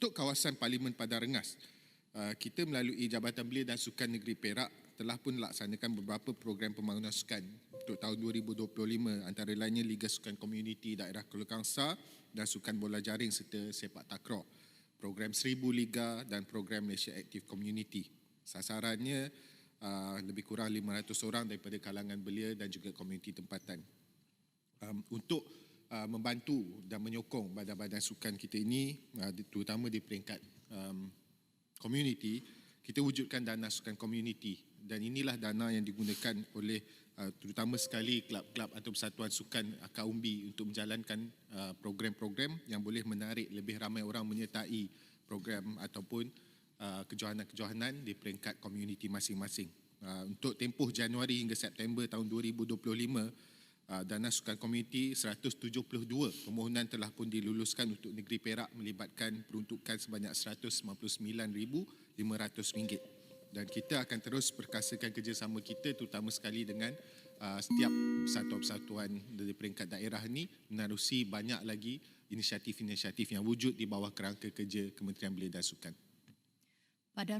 untuk kawasan Parlimen Padang Rengas, uh, kita melalui Jabatan Belia dan Sukan Negeri Perak telah pun laksanakan beberapa program pembangunan sukan untuk tahun 2025 antara lainnya Liga Sukan Komuniti Daerah Kuala Kangsar dan Sukan Bola Jaring serta Sepak Takraw. Program Seribu Liga dan program Malaysia Active Community. Sasarannya uh, lebih kurang 500 orang daripada kalangan belia dan juga komuniti tempatan. Um, untuk uh, membantu dan menyokong badan-badan sukan kita ini uh, terutama di peringkat um, community kita wujudkan dana sukan community dan inilah dana yang digunakan oleh uh, terutama sekali kelab-kelab atau persatuan sukan uh, Kaumbi untuk menjalankan uh, program-program yang boleh menarik lebih ramai orang menyertai program ataupun uh, kejohanan-kejohanan di peringkat community masing-masing. Uh, untuk tempoh Januari hingga September tahun 2025 Uh, dana sukan komuniti 172 permohonan telah pun diluluskan untuk negeri Perak melibatkan peruntukan sebanyak RM199,500 dan kita akan terus perkasakan kerjasama kita terutama sekali dengan uh, setiap persatuan-persatuan dari peringkat daerah ini menerusi banyak lagi inisiatif-inisiatif yang wujud di bawah kerangka kerja Kementerian Belia dan Sukan. Badan